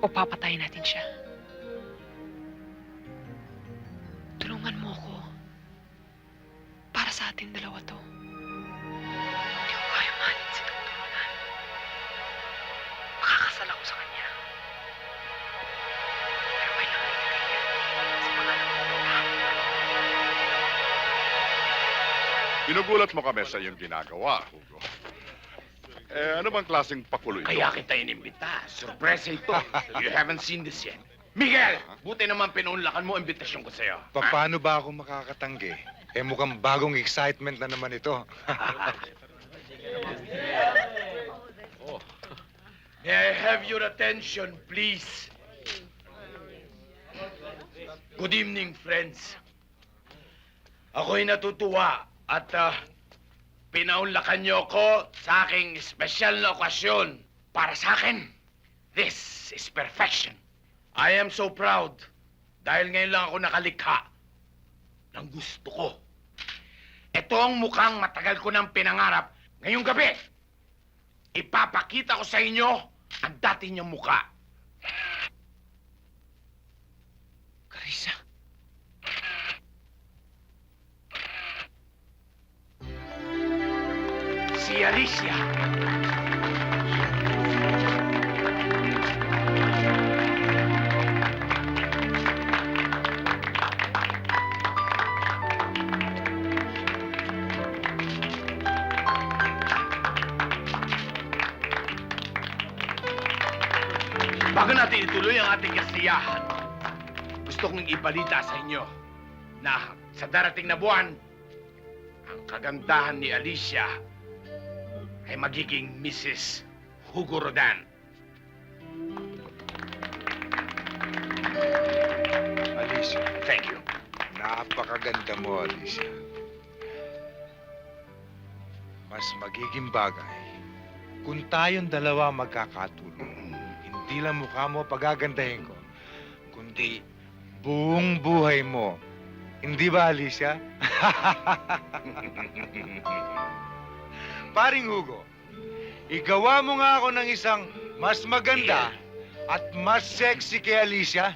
o papatayin natin siya. Tulungan mo ako. Para sa ating dalawa to. Hindi ko kaya mahalin si. Ronan. Makakasal ako sa kanya. Pero kailangan ko. Ginugulat mo kami sa iyong ginagawa, Hugo. Eh, ano bang klaseng pakulo ito? Kaya kita inimbita. Surpresa ito. you haven't seen this yet. Miguel, buti naman pinuunlakan mo imbitasyon ko sa'yo. Paano ba ako makakatanggi? Eh mukhang bagong excitement na naman ito. May I have your attention, please? Good evening, friends. Ako'y natutuwa at ah, pinaunlakan niyo ako sa aking espesyal na okasyon. Para sa akin, this is perfection. I am so proud dahil ngayon lang ako nakalikha ng gusto ko. Ito ang mukhang matagal ko nang pinangarap ngayong gabi. Ipapakita ko sa inyo ang dati niyong mukha. Carissa. Si Alicia. Bago natin ituloy ang ating kasiyahan, gusto kong ibalita sa inyo na sa darating na buwan, ang kagandahan ni Alicia ay magiging Mrs. Hugo Rodan. Alicia, Thank you. napakaganda mo, Alicia. Mas magiging bagay kung tayong dalawa magkakatulong. Hindi lang mukha mo pagagandahin ko, kundi buong buhay mo. Hindi ba, Alicia? Paring Hugo, igawa mo nga ako ng isang mas maganda at mas sexy kay Alicia.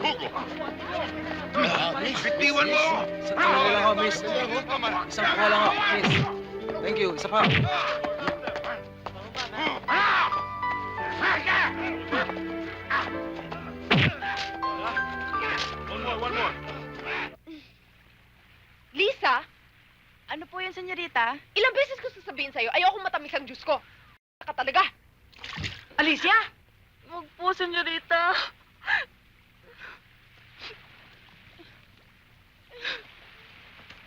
Hugo! Bitiwan mo! Isang kuha lang ako, miss. Isang kuha lang ako, miss. Thank you. Isa pa. Senyorita? ilang beses ko sasabihin sa'yo, ayokong matamis ang juice ko. Ka talaga. Alicia! Huwag po, senyorita.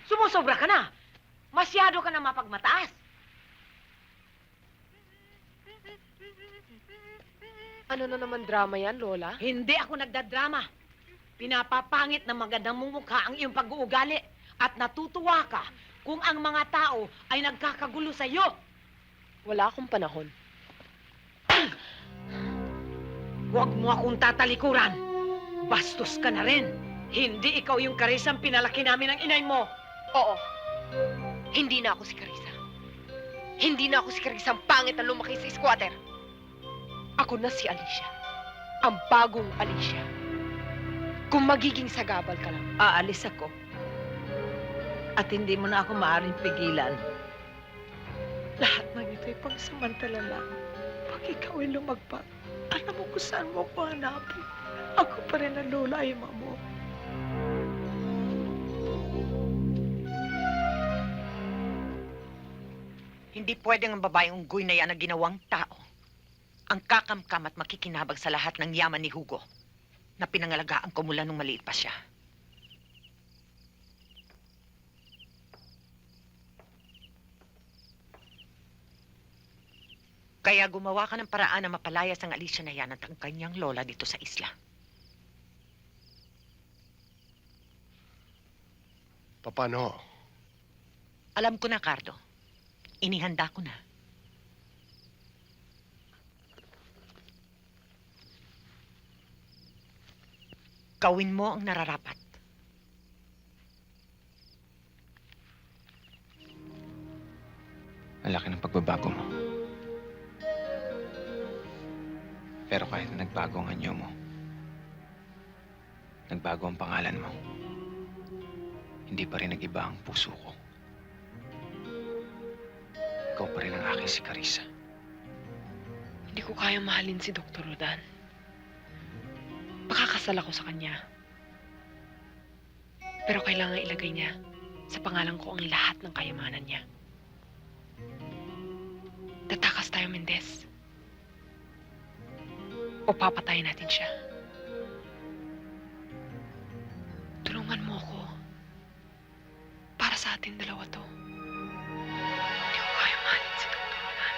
Sumusobra ka na. Masyado ka na mapagmataas. Ano na naman drama yan, Lola? Hindi ako nagdadrama. Pinapapangit ng magandang mong mukha ang iyong pag-uugali at natutuwa ka kung ang mga tao ay nagkakagulo sa iyo. Wala akong panahon. Huwag mo akong tatalikuran. Bastos ka na rin. Hindi ikaw yung karisang pinalaki namin ng inay mo. Oo. Hindi na ako si Carissa. Hindi na ako si Carissa ang pangit na lumaki sa squatter. Ako na si Alicia. Ang bagong Alicia. Kung magiging sagabal ka lang, Aalis ako. At hindi mo na ako maaaring pigilan. Lahat ng ito'y pangsamantala lang. Pag ikaw ay lumagpak, alam mo kung saan mo ako hanapin. Ako pa rin ang lola ay mo. Hindi pwedeng ang babaeng unggoy na yan ang ginawang tao. Ang kakamkam at makikinabang sa lahat ng yaman ni Hugo na pinangalagaan ko mula nung maliit pa siya. Kaya gumawa ka ng paraan na mapalayas ang Alicia na yan at ang kanyang lola dito sa isla. Paano? Alam ko na, Cardo. Inihanda ko na. Gawin mo ang nararapat. Ang laki ng pagbabago mo. Pero kahit na nagbago ang anyo mo, nagbago ang pangalan mo, hindi pa rin nag-iba ang puso ko. Ikaw pa rin ang aking si Carissa. Hindi ko kaya mahalin si Dr. Rodan. Pakakasal ako sa kanya. Pero kailangan ilagay niya sa pangalan ko ang lahat ng kayamanan niya. Tatakas tayo, Mendez o papatayin natin siya. Tulungan mo ko. Para sa atin dalawa to. Hindi ko kaya mahalin si Tutunan.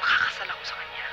Makakasal ako sa kanya.